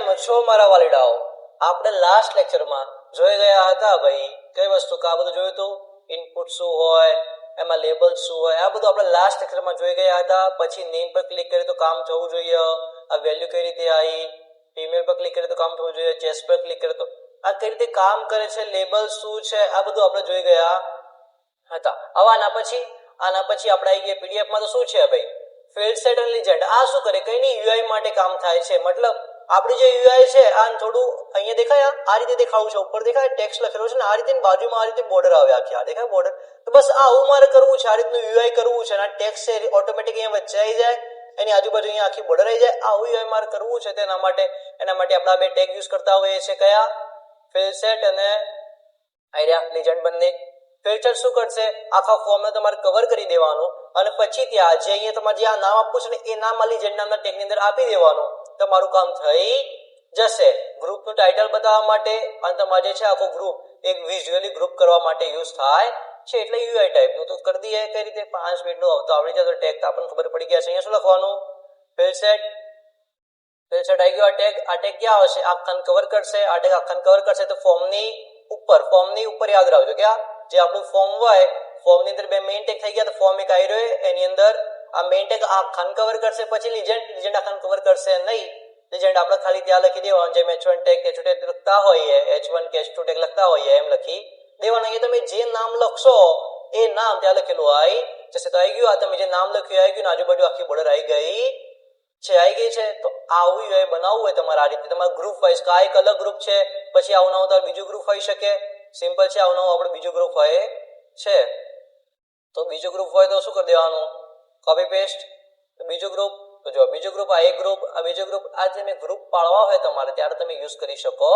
કેમ છો મારા વાલીડાઓ? આપણે લાસ્ટ લેક્ચરમાં જોઈ ગયા હતા ભાઈ, કઈ વસ્તુ કા બધું જોયું હતું ઇનપુટ શું હોય, એમાં લેબલ શું હોય, આ બધું આપણે લાસ્ટ લેક્ચરમાં જોઈ ગયા હતા. પછી નેમ પર ક્લિક કરીએ તો કામ થવું જોઈએ. આ વેલ્યુ કઈ રીતે આવી? ફીમેલ પર ક્લિક કરીએ તો કામ થવું જોઈએ. ચેસ પર ક્લિક કરીએ તો આ કઈ રીતે કામ કરે છે? લેબલ શું છે? આ બધું આપણે જોઈ ગયા હતા. હવે આના પછી આના પછી આપણે આવી ગયા પીડીએફમાં તો શું છે ભાઈ? ફિલ્ડ સેટ અને આ શું કરે? કઈ નહીં યુઆઈ માટે કામ થાય છે. મતલબ આપણી જે યુઆઈ છે આ થોડું અહીંયા દેખાય, આ રીતે દેખાવું છે, ઉપર દેખાય ટેક્સ લખેલો છે ને આ રીતે બાજુમાં આ રીતે બોર્ડર આવે આખી, આ દેખાય બોર્ડર તો બસ આ આવું મારે કરવું છે, આ રીતનું યુઆઈ કરવું છે, અને આ ટેક્સ્ટ છે ઓટોમેટિક અહીંયા વચ્ચે આવી જાય, એની આજુબાજુ અહીંયા આખી બોર્ડર આવી જાય. આવું યુઆઈ મારે કરવું છે તેના માટે, એના માટે આપણે બે ટેગ યુઝ કરતા હોઈએ છીએ કયા? ફિલસેટ સેટ અને આઈડિયા લિજન્ડ બંને. ફિલ્ટર શું કરશે? આખા ફોર્મને તમારે કવર કરી દેવાનું, અને પછી ત્યાં જે અહીંયા તમારે જે આ નામ આપવું છે ને, એ નામ આ લીજેન્ડ નામના ટેગની અંદર આપી દેવાનું. તમારું કામ થઈ જશે. ગ્રુપનું ટાઇટલ બતાવવા માટે અને તમારે જે છે આખો ગ્રુપ એક વિઝ્યુઅલી ગ્રુપ કરવા માટે યુઝ થાય છે. એટલે યુઆઈ ટાઈપનું તો કરી દઈએ કઈ રીતે? પાંચ મિનિટનું આવતો આવડી જાય તો ટેગ તો આપણને ખબર પડી ગયા છે. અહીંયા શું લખવાનું? ફિલસેટ ફિલસેટ સેટ આવી ગયો. આ ટેગ આ ટેગ ક્યાં આવશે? આખાને કવર કરશે. આ ટેગ આખાન કવર કરશે તો ફોર્મની ઉપર ફોર્મની ઉપર યાદ રાખજો. ક્યાં? જે આપણું ફોર્મ હોય ફોર્મની અંદર બે મેઇન ટેગ થઈ ગયા તો ફોર્મ એક આવી રહ્યો એની અંદર આ મેઇન ટેગ ખાન કવર કરશે, પછી લીજેન્ડ આ આખાન કવર કરશે નહીં. લીજેન્ડ આપણે ખાલી ત્યાં લખી દેવાનું, જેમ H one tag H two tag લખતા હોઈએ એચ વન કે એચ ટુ ટેગ લખતા હોઈએ, એમ લખી દેવાનું. અહીંયા તમે જે નામ લખશો, એ નામ ત્યાં લખેલું આવી જશે તો આવી ગયું, આ તમે જે નામ લખ્યું આવી ગયું આજુબાજુ આખી બોર્ડર આવી ગઈ. છે આવી ગઈ છે, તો આવું હોય બનાવવું હોય તમારે આ રીતે. તમારે ગ્રુપ વાઇઝ આ એક અલગ ગ્રુપ છે, પછી આવું નવું તમારે બીજું ગ્રુપ હોઈ શકે. સિમ્પલ છે, આવું નવું આપણે બીજું ગ્રુપ હોય. છે. તો બીજું ગ્રુપ હોય તો શું કરી દેવાનું? કોપી પેસ્ટ તો બીજું ગ્રુપ તો જો બીજું ગ્રુપ આ એક ગ્રુપ આ બીજું ગ્રુપ આ જે ગ્રુપ પાડવા હોય તમારે, ત્યારે તમે યુઝ કરી શકો.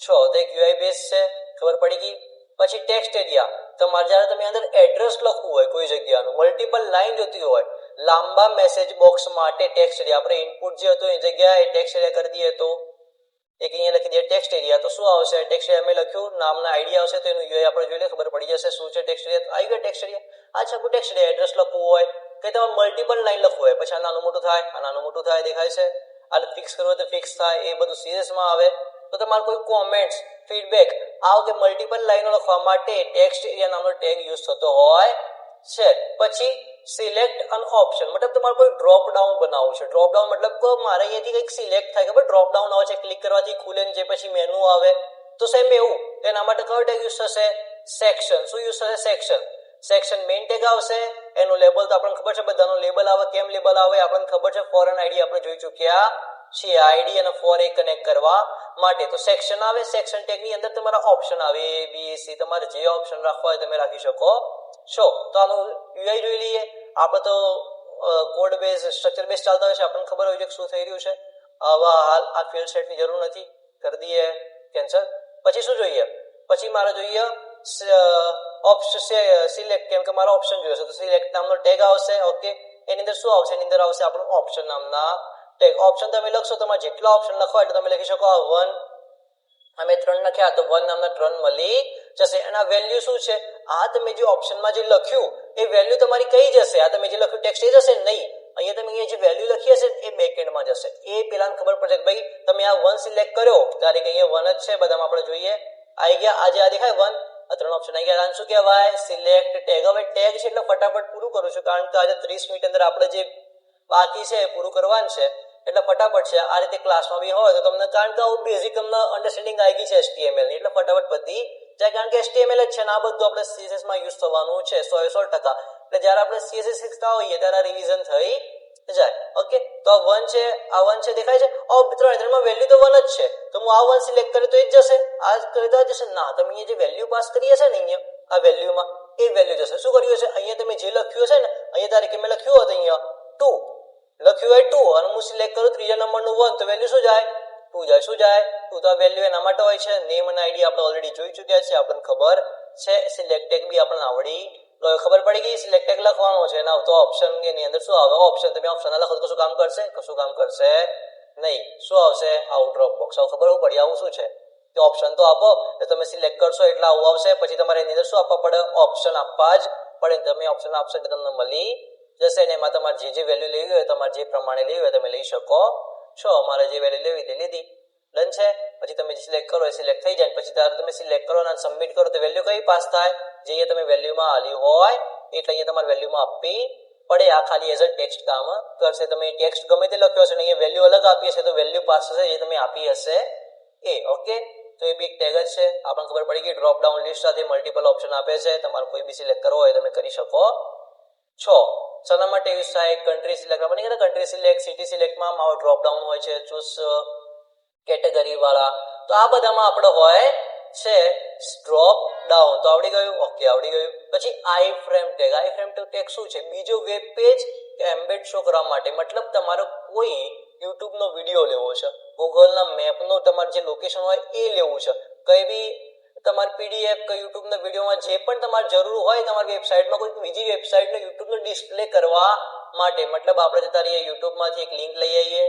છો, તો એક યુઆઈ બેઝ છે, ખબર પડી ગઈ? પછી ટેક્સ્ટ એરિયા તમારે જ્યારે તમે અંદર એડ્રેસ લખવું હોય કોઈ જગ્યાનું મલ્ટિપલ લાઈન જોતી હોય, લાંબા મેસેજ બોક્સ માટે ટેક્સ્ટ એરિયા આપણે ઇનપુટ જે હતું એ જગ્યાએ ટેક્સ્ટ એરિયા કરી દઈએ તો. એક અહીંયા લખી દઈએ ટેક્સ્ટ એરિયા તો શું આવશે? ટેક્સ્ટ એરિયા મેં લખ્યું, નામના આઈડિયા આવશે, તો એનું યુઆઈ આપણે જોઈ લે, ખબર પડી જશે, શું છે ટેક્સ્ટ એરિયા આવી ગયો ટેક્સ્ટ એરિયા આ છે આપણું ટેક્સ્ટ એરિયા એડ્રેસ લખવું હોય કે તમારે મલ્ટિપલ લાઈન લખવું હોય પછી આ નાનું મોટું થાય, આ નાનું મોટું થાય, દેખાય છે. આને ફિક્સ કરવું તો ફિક્સ થાય, એ બધું સિરિયસમાં આવે. તો તમારે કોઈ કોમેન્ટ્સ ફીડબેક આ વખતે મલ્ટિપલ લાઈનો લખવા માટે ટેક્સ્ટ એરિયા નામનો ટેગ યુઝ થતો હોય છે. પછી સિલેક્ટ અન ઓપ્શન મતલબ તમારે કોઈ ડ્રોપ ડાઉન બનાવવું છે. ડ્રોપ ડાઉન મતલબ કે મારે અહીંયાથી કંઈક સિલેક્ટ થાય ખબર? ડ્રોપ ડાઉન આવે છે ક્લિક કરવાથી ખુલે ને જે પછી મેનુ આવે. તો સેમ એવું. એના માટે કયો ટેગ યુઝ થશે? સેક્શન શું યુઝ થશે? સેક્શન સેક્શન મેઇન ટેગ આવશે. એનું લેબલ તો આપણને ખબર છે, બધાનું લેબલ આવે, કેમ લેબલ આવે, આપણને ખબર છે ફોરેન આઈડી આપણે જોઈ ચૂક્યા છીએ. આઈડી અને ફોર એ કનેક્ટ કરવા માટે. તો સેક્શન આવે સેક્શન ટેગની અંદર તમારા ઓપ્શન આવે એ બી સી તમારે જે ઓપ્શન રાખવા હોય તમે રાખી શકો છો. તો આનું યુઆઈ જોઈ લઈએ. આપણે તો કોડ બેઝ સ્ટ્રક્ચર બેઝ ચાલતા હોય છે, આપણને ખબર હોય છે શું થઈ રહ્યું છે. આવા હાલ આ ફિલ્ડ સેટની જરૂર નથી. કરી દઈએ. કેન્સલ પછી શું જોઈએ? પછી મારે જોઈએ ઓપ્શન સિલેક્ટ કેમ કે મારો ઓપ્શન જોઈએ છે. તો સિલેક્ટ નામનો ટેગ આવશે. ઓકે એની અંદર શું આવશે? એની અંદર આવશે આપણું ઓપ્શન નામના ટેગ ઓપ્શન તમે લખશો, તમારે જેટલા ઓપ્શન લખવા એટલે તમે લખી શકો આ વન અમે ત્રણ લખ્યા, તો વન નામના ત્રણ મળી જશે. એના વેલ્યુ શું છે? આ તમે જે ઓપ્શનમાં જે લખ્યું, એ વેલ્યુ તમારી કઈ જશે? આ તમે જે લખ્યું ટેક્સ્ટ એ જશે? નહીં. અહીંયા તમે અહીંયા જે વેલ્યુ લખી હશે, એ બેકએન્ડમાં જશે. એ પેલાને ખબર પડશે કે ભાઈ, તમે આ વન સિલેક્ટ કર્યો. ત્યારે કે અહીંયા વન જ છે, બધામાં આપણે જોઈએ. આવી ગયા, આજે આ દેખાય વન આ ત્રણ ઓપ્શન આવી ગયા. શું કહેવાય? સિલેક્ટ ટેગ હવે ટેગ છે એટલે ફટાફટ પૂરું કરું છું. કારણ કે આજે ત્રીસ મિનિટ અંદર આપણે જે બાકી છે પૂરું કરવાનું છે. એટલે ફટાફટ છે. આ રીતે ક્લાસમાં બી હોય તો તમને કારણ કે આવું બેઝિક તમને અન્ડરસ્ટેન્ડિંગ આવી ગઈ છે એચટીએમએલની. એટલે ફટાફટ બધી જાય કારણ કે એચટીએમએલ જ છે ને આ બધું આપણે સીએસએસમાં યુઝ થવાનું છે સો સો ટકા. એટલે જ્યારે આપણે સીએસએસ શીખતા હોઈએ ત્યારે રિવિઝન થઈ જાય. ઓકે તો આ વન છે, આ વન છે દેખાય છે? ત્રણ ત્રણમાં વેલ્યુ તો વન જ છે. તો હું આ વન સિલેક્ટ કરી તો એ જ જશે. આ કરી તો જશે. ના, તમે અહીંયા જે વેલ્યુ પાસ કરીએ છે ને અહીંયા, આ વેલ્યુમાં એ વેલ્યુ જશે. શું કર્યું છે અહીંયા તમે જે લખ્યું છે ને, અહીંયા તારીખે મેં લખ્યું હતું અહીંયા ટુ લખ્યું હોય ટુ અને હું સિલેક્ટ કરું ત્રીજા નંબરનું વન તો વેલ્યુ શું જાય? ટુ જાય. શું જાય? ટુ તો વેલ્યુ એના માટે હોય છે. નેમ અને આઈડી આપણે ઓલરેડી જોઈ ચૂક્યા છે આપણને ખબર છે. સિલેક્ટેડ બી આપણને આવડી ખબર પડી ગઈ સિલેક્ટેડ લખવાનો છે. એના તો ઓપ્શન એની અંદર શું આવે ઓપ્શન તમે ઓપ્શન લખો તો કશું કામ કરશે? કશું કામ કરશે નહીં. શું આવશે? આઉટ ડ્રોપ બોક્સ આવું ખબર પડી, આવું શું છે? તે ઓપ્શન તો આપો. એટલે તમે સિલેક્ટ કરશો એટલે આવું આવશે. પછી તમારે એની અંદર શું આપવા પડે? ઓપ્શન આપવા જ પડે. તમે ઓપ્શન આપશો એટલે તમને મળી જશે. ને એમાં તમારે જે જે વેલ્યુ લેવી હોય, તમારે જે પ્રમાણે લેવી હોય, તમે લઈ શકો છો. અમારે જે વેલ્યુ લેવી તે લીધી. ડન છે, પછી તમે સિલેક્ટ કરો એ સિલેક્ટ થઈ જાય પછી ત્યારે તમે સિલેક્ટ કરો અને સબમિટ કરો, તો વેલ્યુ કઈ પાસ થાય? જે અહીંયા તમે વેલ્યુમાં આલી હોય એટલે અહીંયા તમારે વેલ્યુમાં આપવી પડે. આ ખાલી એઝ અ ટેક્સ્ટ કામ કરશે તમે ટેક્સ્ટ ગમે તે લખ્યો હશે ને અહીંયા વેલ્યુ અલગ આપી હશે, તો વેલ્યુ પાસ થશે જે તમે આપી હશે. એ ઓકે તો એ બી એક ટેગ જ છે. આપણને ખબર પડી ગઈ ડ્રોપ ડાઉન લિસ્ટ સાથે મલ્ટિપલ ઓપ્શન આપે છે. તમારે કોઈ બી સિલેક્ટ કરવો હોય, તમે કરી શકો છો. શાના માટે યુઝ થાય કન્ટ્રી સિલેક્ટ કીધું કન્ટ્રી સિલેક્ટ સિટી સિલેક્ટમાં મારો ડ્રોપ ડાઉન હોય છે. ચૂઝ કેટેગરી વાળા. તો આ બધામાં આપણે હોય છે ડ્રોપ ડાઉન. તો આવડી ગયું? ઓકે, આવડી ગયું. પછી I frame tag. I frame tag શું છે? બીજો વેબ પેજ કે એમ્બેડ શો કરવા માટે. મતલબ તમારો કોઈ યુટ્યુબ નો વીડિયો લેવો છે. ગૂગલ ના મેપ નો તમારે જે લોકેશન હોય એ લેવું છે. કઈ બી તમારે પીડીએફ કે યુટ્યુબ ના વિડીયોમાં જે પણ તમારે જરૂર હોય, તમારી વેબસાઇટમાં કોઈ બીજી વેબસાઇટનો યુટ્યુબનો ડિસ્પ્લે કરવા માટે. મતલબ આપણે જતા રહીએ યુટ્યુબમાંથી એક લિંક લઈ આવીએ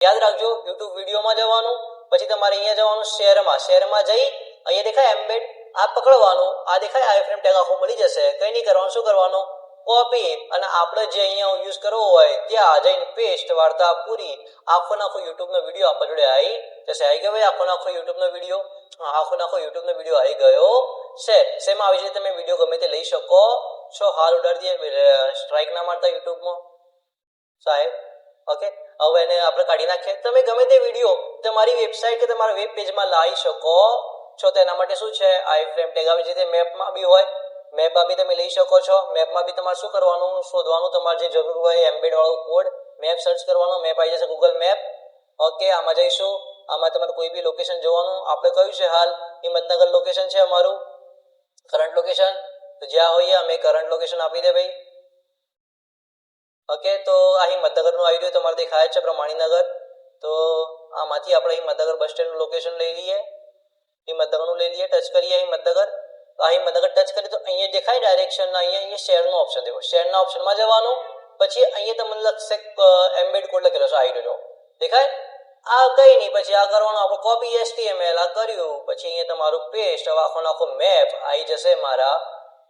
યાદ રાખજો યુટ્યુબ વિડીયોમાં જવાનું, પછી તમારે અહીંયા જવાનું શેરમાં શેરમાં જઈ અહીંયા દેખાય એમ્બેડ આ પકડવાનું, આ દેખાય આઈ ફ્રેમ ટેગ આખો મળી જશે. કંઈ નહીં કરવાનું, શું કરવાનું? કોપી અને આપણે જે અહીંયા યુઝ કરવો હોય, ત્યાં જઈને પેસ્ટ વાર્તા, પૂરી, આખો નાખો યુટ્યુબનો વીડિયો આપણા જોડે આવી જશે. આવી ગયો ભાઈ આખો નાખો યુટ્યુબનો વીડિયો? આખો નાખો યુટ્યુબનો વીડિયો આવી ગયો. છે, સેમ આવી રીતે તમે વીડિયો ગમે તે લઈ શકો. છો, હાલ ઉડાડી દે સ્ટ્રાઇક ના મારતા યુટ્યુબમાં સાહેબ ઓકે હવે એને આપણે કાઢી નાખીએ. તમે ગમે તે વીડિયો તમારી વેબસાઇટ કે તમારા વેબ પેજમાં લાવી શકો. છો તેના માટે શું છે? આઈ ફ્રેમ ટેગ આવી રીતે મેપમાં બી હોય. મેપમાં બી તમે લઈ શકો છો. મેપમાં બી તમારે શું કરવાનું? શોધવાનું તમારે જે જરૂર હોય એમ્બેડ વાળો કોડ મેપ સર્ચ કરવાનો. મેપ આવી જશે ગૂગલ મેપ ઓકે આમાં જઈશું. આમાં તમારે કોઈ બી લોકેશન જોવાનું. આપણે કયું છે હાલ? હિંમતનગર લોકેશન છે અમારું. કરંટ લોકેશન તો જ્યાં હોઈએ અમે કરંટ લોકેશન આપી દે ભાઈ. ઓકે તો અહીં મધનગરનું આવી રહ્યું તમારે દેખાય છે પ્રમાણીનગર. તો આમાંથી આપણે અહીં મધનગર બસ સ્ટેન્ડનું લોકેશન લઈ લઈએ. હિંમતનગરનું લઈ લઈએ ટચ કરીએ અહીં તો અહીં મધનગર ટચ કરીએ તો અહીંયા દેખાય ડાયરેક્શન અહીંયા અહીંયા શેરનો ઓપ્શન દેખો. શેરના ઓપ્શનમાં જવાનું, પછી અહીંયા તમને લખશે એમ્બેડ કોડ લખેલો છે રહ્યો દેખાય? આ કઈ નહીં, પછી આ કરવાનું, આપણે કોપી એચટીએમએલ આ કર્યું, પછી અહીંયા તમારું પેસ્ટ હવે આખો આખો મેપ આવી જશે મારા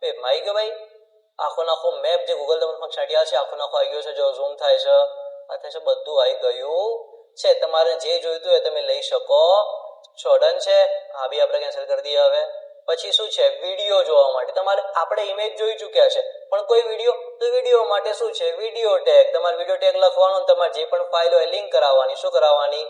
પેપમાં આવી ગયો ભાઈ? આખો આખો મેપ જે ગૂગલ તમને ફંક્શનાલિટી છે, આખો આખો આવી ગયો છે, જો ઝૂમ થાય છે. આ થાય છે, બધું આવી ગયું છે. તમારે જે જોઈતું હોય તમે લઈ શકો. છો ડન છે, આ બી આપણે કેન્સલ કરી દઈએ હવે. પછી શું છે વીડિયો જોવા માટે. તમારે, આપણે ઇમેજ જોઈ ચૂક્યા છે, પણ કોઈ વીડિયો તો વીડિયો માટે શું છે વીડિયો ટેગ તમારે વીડિયો ટેગ લખવાનો તમારે જે પણ ફાઇલ હોય લિંક કરાવવાની. શું કરાવવાની?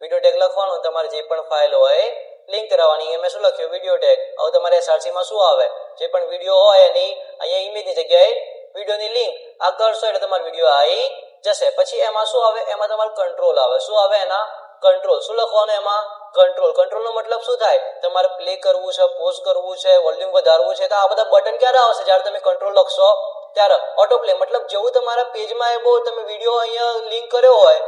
વીડિયો ટેગ લખવાનો તમારે જે પણ ફાઇલ હોય લિંક કરાવવાની મેં શું લખ્યું? વીડિયો ટેગ હવે તમારે એસઆરસીમાં શું આવે? જે પણ વીડિયો હોય એની, અહીંયા ઇમેજની જગ્યાએ વિડીયોની લિંક આ કરશો એટલે તમારો વીડિયો આવી જશે. પછી એમાં શું આવે? એમાં તમારું કંટ્રોલ આવે. શું આવે એના? કંટ્રોલ શું લખવાનું એમાં? કંટ્રોલ કંટ્રોલનો મતલબ શું થાય? તમારે પ્લે કરવું છે પોઝ કરવું છે વોલ્યુમ વધારવું છે, તો આ બધા બટન ક્યારે આવશે? જ્યારે તમે કંટ્રોલ લખશો, ત્યારે. ઓટો પ્લે મતલબ જેવું તમારા પેજમાં એ બહુ તમે વીડિયો અહીંયા લિંક કર્યો હોય,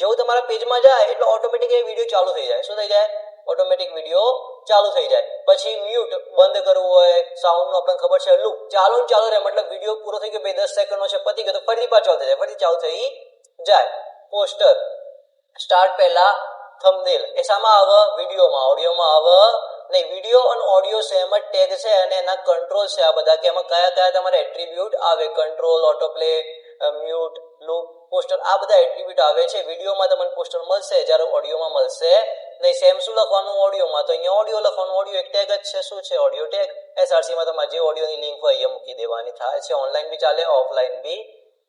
જેવું તમારા પેજમાં જાય, એટલે ઓટોમેટિક એ વીડિયો ચાલુ થઈ જાય. શું થઈ જાય? ઓટોમેટિક વીડિયો ચાલુ થઈ જાય. પછી મ્યુટ બંધ કરવું હોય સાઉન્ડનું આપણને ખબર છે લૂપ ચાલુ ને ચાલુ રહે મતલબ વીડિયો પૂરો થઈ ગયો, બે દસ સેકન્ડનો છે, પતી ગયો, તો ફરીથી પાછો ચાલુ થઈ જાય, ફરીથી ચાલુ થઈ જાય. પોસ્ટર સ્ટાર્ટ પહેલા થંબનેલ એ શામાં આવે? વિડીયોમાં ઓડિયોમાં આવે? નહીં વીડિયો અને ઓડિયો સેમ જ ટેગ છે અને એના કંટ્રોલ છે આ બધા, કે એમાં કયા કયા તમારે એટ્રીબ્યુટ આવે? Control autoplay mute loop poster આ બધા એટ્રીબ્યુટ આવે છે. વિડીયોમાં તમને પોસ્ટર મળશે, જ્યારે ઓડિયોમાં મળશે. નહીં સેમ શું લખવાનું ઓડિયોમાં તો અહીંયા ઓડિયો લખવાનું ઓડિયો એક ટેગ જ છે. શું છે ઓડિયો ટેગ એસઆરસીમાં તમારે જે ઓડિયોની લિંક હોય એ મૂકી દેવાની થાય છે. ઓનલાઈન બી ચાલે ઓફલાઈન બી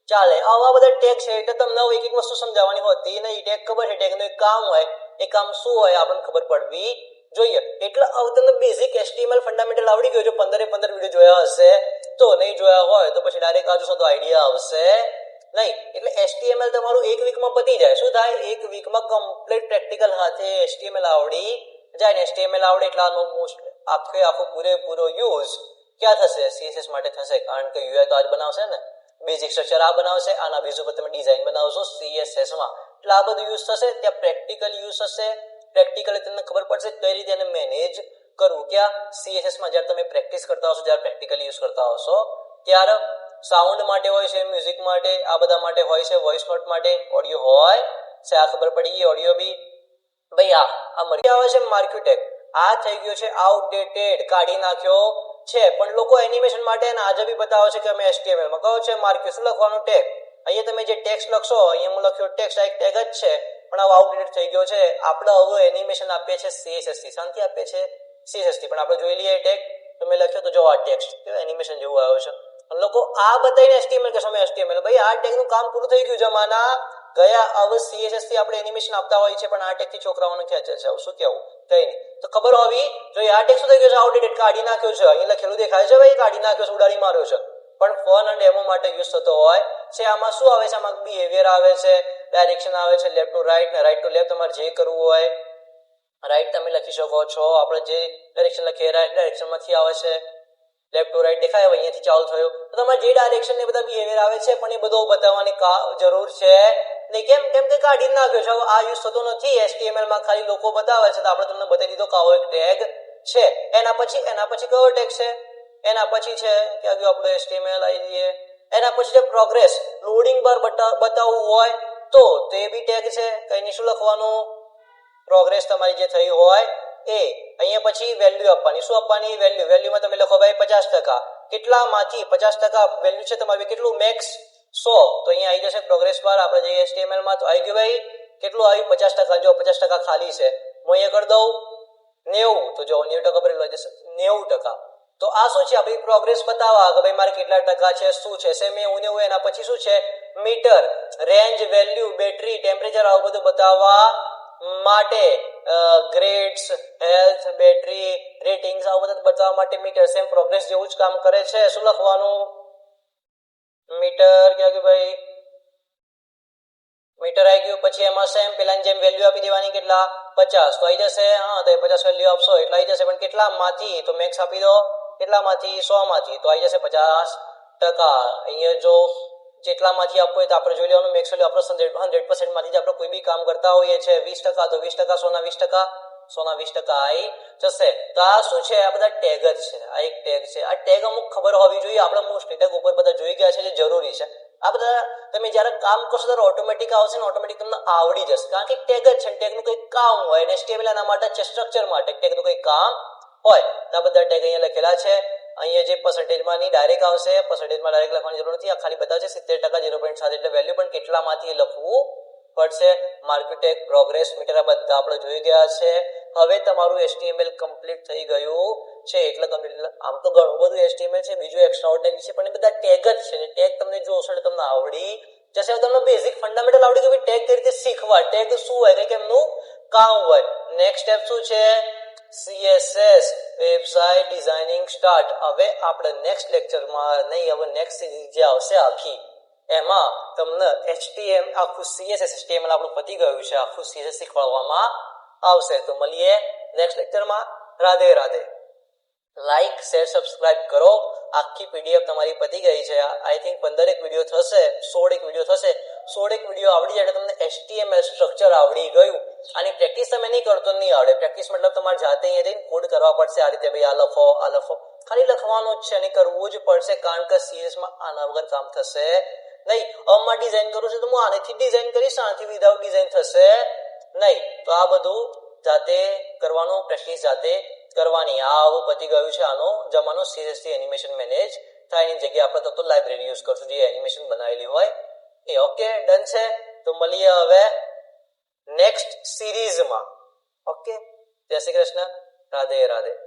ચાલે. આવા બધા ટેગ છે એટલે તમને એક એક વસ્તુ સમજાવવાની હોતી નહીં. ટેગ ખબર છે? ટેગનું એક કામ હોય. એ કામ શું હોય? આપણને ખબર પડવી જોઈએ. એટલે હવે તમને બેઝિક એચટીએમએલ ફંડામેન્ટલ આવડી ગયો જો પંદરે પંદર વીડિયો જોયા હશે. તો નહીં જોયા હોય, તો પછી ડાયરેક્ટ આજુ તો આઈડિયા આવશે. નહીં, એટલે એચટીએમએલ તમારું એક વીકમાં પતી જાય. શું થાય? એક વીકમાં કમ્પ્લીટ પ્રેક્ટિકલ હાથે એચટીએમએલ આવડી જાય ને એચટીએમએલ આવડે એટલે આનો મોસ્ટ આખે આખો પૂરેપૂરો યુઝ ક્યાં થશે? સીએસએસ માટે થશે. કારણ કે યુઆઈ તો આજ બનાવશે ને. બેઝિક સ્ટ્રક્ચર આ બનાવશે, આના બેઝ ઉપર તમે ડિઝાઇન બનાવશો સીએસએસમાં એટલે આ બધું યુઝ થશે, ત્યાં પ્રેક્ટિકલ યુઝ થશે પ્રેક્ટિકલી તમને ખબર પડશે કઈ રીતે એને મેનેજ કરવું. ક્યાં? સીએસએસમાં જ્યારે તમે પ્રેક્ટિસ કરતા હશો, જ્યારે પ્રેક્ટિકલી યુઝ કરતા હશો, ત્યારે સાઉન્ડ માટે હોય છે મ્યુઝિક માટે, આ બધા માટે હોય છે વોઇસ નોટ માટે ઓડિયો હોય છે, આ ખબર પડી ગઈ ઓડિયો બી. ભાઈ, આ આ મળી આવે છે માર્ક્યુટેક આ થઈ ગયો છે આઉટડેટેડ કાઢી નાખ્યો છે. પણ લોકો એનિમેશન માટે આજે બી બતાવે છે કે અમે એચટીએમએલમાં કહો છે માર્ક્યુ શું લખવાનું ટેગ અહીંયા તમે જે ટેક્સ્ટ લખશો, અહીંયા હું લખ્યો ટેક્સ્ટ આ એક ટેગ જ છે, પણ આ આઉટડેટ થઈ ગયો છે. આપણે હવે એનિમેશન આપીએ છે સીએસએસટી શાંતિ આપીએ છે સીએસએસટી પણ આપણે જોઈ લઈએ ટેગ તો મેં લખ્યો તો જો આ ટેક્સ્ટ કેવું એનિમેશન જેવું આવ્યો છે. લોકો આ બતાવીને HTML કે સમય HTML ભાઈ, આ ટેગનું કામ પૂરું થઈ ગયું જમાના. ગયા હવે સીએસએસથી આપણે એનિમેશન આપતા હોય છે, પણ આ ટેગથી છોકરાઓને ખેંચે છે આવું શું કેવું કઈ નહીં. તો ખબર હોવી જો આ ટેગ શું થઈ ગયો છે? આઉટડેટેડ કાઢી નાખ્યો છે. અહીં લખેલું દેખાય છે ભાઈ? કાઢી નાખ્યો છે, ઉડાડી માર્યો છે. પણ ફન અને ડેમો માટે યુઝ થતો હોય છે. આમાં શું આવે છે? આમાં બિહેવિયર આવે છે ડાયરેક્શન આવે છે લેફ્ટ ટુ રાઈટ ને રાઈટ ટુ લેફ્ટ તમારે જે કરવું હોય રાઈટ તમે લખી શકો છો. આપણે જે ડાયરેક્શન લખીએ રાઈટ ડાયરેક્શનમાંથી આવે છે. લેફ્ટ ટુ રાઈટ દેખાય, હવે અહીંયાથી ચાલુ થયું. તો તમારે જે ડાયરેક્શન ને બધા બિહેવિયર આવે છે, પણ એ બધું બતાવવાની જરૂર છે નહીં. કેમ? કેમ કે કાઢી નાખ્યો છે. આ યુઝ થતો નથી. HTML માં ખાલી લોકો બતાવે છે. તો આપણે તમને બતાવી દીધો કાવો એક ટેગ છે. એના પછી એના પછી કયો ટેગ છે? એના પછી છે કે આગળ આપણે એસટીએમએલ આવી જઈએ. એના પછી છે પ્રોગ્રેસ લોડિંગ બાર બતાવવું હોય તો તે બી ટેગ છે. કઈ શું લખવાનું? પ્રોગ્રેસ તમારી જે થઈ હોય. એ અહીંયા પછી વેલ્યુ આપવાની. શું આપવાની વેલ્યુ વેલ્યુમાં તમે લખો ભાઈ પચાસ ટકા. કેટલામાંથી પચાસ ટકા વેલ્યુ છે તમારી કેટલું મેક્સ સો. તો અહીંયા આવી જશે પ્રોગ્રેસ બાર આપણે જઈએ HTML માં. તો આવી ગયું ભાઈ. કેટલું આવ્યું? પચાસ ટકા. જો પચાસ ટકા ખાલી છે. હું અહીંયા કરી દઉં. નેવું. તો જો નેવું ટકા ભરેલું જશે. નેવું ટકા. તો આ શું છે? આપણી પ્રોગ્રેસ બતાવવા. કે ભાઈ મારે કેટલા ટકા છે? શું છે? સેમ એવું ને એના પછી શું છે? Meter range value battery temperature આવું બધું બતાવવા. માટે ગ્રેડ્સ હેલ્થ બેટરી રેટિંગ્સ આવું બધું બતાવવા માટે મીટર સેમ પ્રોગ્રેસ જેવું જ કામ કરે છે. શું લખવાનું? મીટર ક્યાં કે ભાઈ? મીટર આવી ગયું, પછી એમાં સેમ પેલાની જેમ વેલ્યુ આપી દેવાની કેટલા? પચાસ. તો આવી જશે, હા, તો પચાસ વેલ્યુ આપશો, એટલે આવી જશે. પણ કેટલામાંથી? તો મેક્સ આપી દો. કેટલામાંથી? સો માંથી તો આવી જશે પચાસ ટકા. અહીંયા જો જેટલામાંથી આપવું હોય તો આપણે જોઈ લેવાનું. મેક્સ વેલ્યુ આપણે હંડ્રેડ પર્સન્ટમાંથી જ આપણે કોઈ બી કામ કરતા હોઈએ છીએ. વીસ ટકા તો વીસ ટકા, સોના વીસ ટકા, સોના વીસ ટકા. આવી જશે. તો આ શું છે? આ બધા ટેગ જ છે. આ એક ટેગ છે. આ ટેગ અમુક ખબર હોવી જોઈએ. આપણે મોસ્ટ ટેગ ઉપર બધા જોઈ ગયા છે જે જરૂરી છે. આ બધા તમે જ્યારે કામ કરશો ત્યારે ઓટોમેટિક આવશે ને ઓટોમેટિક તમને આવડી જશે. કારણ કે ટેગ જ છે ટેગનું કંઈક કામ હોય અને સ્ટેબલ એના માટે સ્ટ્રક્ચર માટે ટેગનું કંઈક કામ હોય. તો આ બધા ટેગ અહીંયા લખેલા છે. અહીંયા જે પર્સન્ટેજમાં નહીં ડાયરેક્ટ આવશે પર્સન્ટેજમાં ડાયરેક્ટ લખવાની જરૂર નથી. આ ખાલી બતાવશે સિત્તેર ટકા ઝીરો પોઈન્ટ સાત એટલે વેલ્યુ પણ કેટલામાંથી લખવું પડશે? માર્કેટેક પ્રોગ્રેસ મીટર આ બધા આપણે જોઈ ગયા છે. હવે તમારું એચટીએમએલ કમ્પ્લીટ થઈ ગયું છે. એટલે કમ્પ્લીટ આમ તો ઘણું બધું એચટીએમએલ છે, બીજું એક્સ્ટ્રા ઓર્ડિનરી છે, પણ એ બધા ટેગ જ છે. ટેગ તમને જોશો એટલે તમને આવડી જશે. તમને બેઝિક ફંડામેન્ટલ આવડી ગયું ટેગ કઈ રીતે શીખવા ટેગ શું હોય? કે કેમનું કામ હોય? નેક્સ્ટ સ્ટેપ શું છે? CSS વેબસાઇટ ડિઝાઇનિંગ સ્ટાર્ટ હવે આપણે નેક્સ્ટ લેક્ચરમાં નહીં, હવે નેક્સ્ટ સિરીઝ જે આવશે આખી, એમાં તમને HTML આખું CSS HTML આપણું પતી ગયું છે, આખું CSS શીખવાડવામાં આવશે. તો મળીએ નેક્સ્ટ લેક્ચરમાં Radhe Radhe. Like share subscribe કરો. આખી પીડીએફ તમારી પતી ગઈ છે. આઈ થિંક પંદરેક વીડિયો થશે, સોળ એક વીડિયો થશે. સોળેક વીડિયો આવડી જાય તમને એચટીએમએલ સ્ટ્રક્ચર આવડી ગયું. આની પ્રેક્ટિસ તમે નહીં કરતો, નહીં આવડે. પ્રેક્ટિસ મતલબ તમારે જાતે અહીંયા જઈને કોડ કરવા પડશે. આ રીતે ભાઈ આ લખો આ લખો. ખાલી લખવાનું જ છે અને કરવું જ પડશે કારણ કે સીએસમાં આના વગર કામ થશે નહીં. અમમાં ડિઝાઇન કરું છું તો હું આનેથી ડિઝાઇન કરીશ, આનાથી વિધાઉટ ડિઝાઇન થશે નહીં. તો આ બધું જાતે કરવાનું પ્રેક્ટિસ જાતે કરવાની. આ આવું પતી ગયું છે આનો જમાનો. સીરિયસલી એનિમેશન મેનેજ થાય એની જગ્યાએ આપણે તો લાઇબ્રેરી યુઝ કરશું. જે એનિમેશન બનાવેલી હોય એ ઓકે ડન છે. તો મળીએ હવે નેક્સ્ટ સિરીઝમાં ઓકે જય શ્રી કૃષ્ણ. રાધે રાધે.